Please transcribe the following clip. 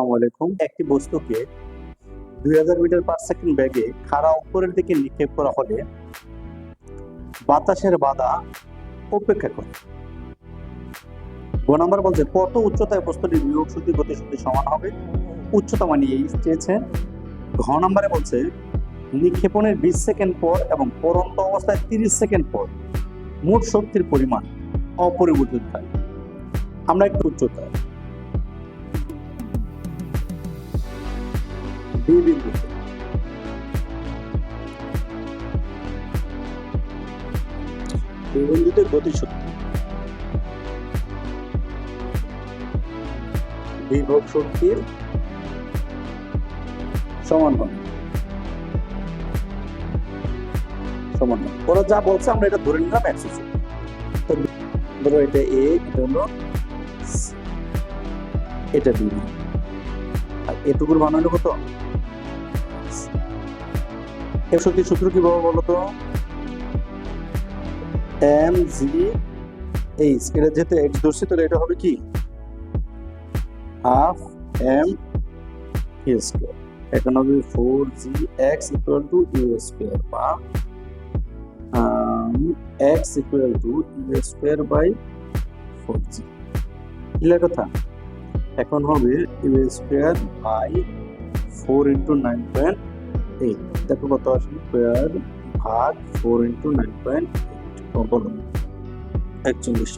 আসসালামু আলাইকুম। একটি বস্তুকে দুই হাজার মিটার পার সেকেন্ড ব্যাগে খাড়া উপরের দিকে নিক্ষেপ করা হলে বাতাসের বাধা উপেক্ষা করে। গ বলছে, কত উচ্চতায় শক্তি গতি শক্তি সমান হবে? উচ্চতা মানে এই চেয়েছে ঘ নাম্বারে বলছে, নিক্ষেপণের বিশ সেকেন্ড পর এবং পরন্ত অবস্থায় তিরিশ সেকেন্ড পর মোট শক্তির পরিমাণ অপরিবর্তিত। থাকে আমরা একটু উচ্চতা বি বিন্দুতে বি বিন্দুতে বিভব শক্তির সমান হবে ওরা যা বলছে আমরা এটা ধরে নিলাম একশো ধরো এটা এ এটা হলো এটা বি এটুকুর হলো কত শক্তির সূত্র কীভাবে বলো তো? এম জি এইচ এটা যেহেতু এক্স ধরছি, তাহলে এটা হবে কি? হাফ এম ইউ স্কোয়ার এখন হবে four g x equal to u square বা x equal to u square by four g কথা? এখন হবে u square by four into nine point eight দেখো কত আসবে স্কোয়ার ভাগ four into nine point eight একচল্লিশ।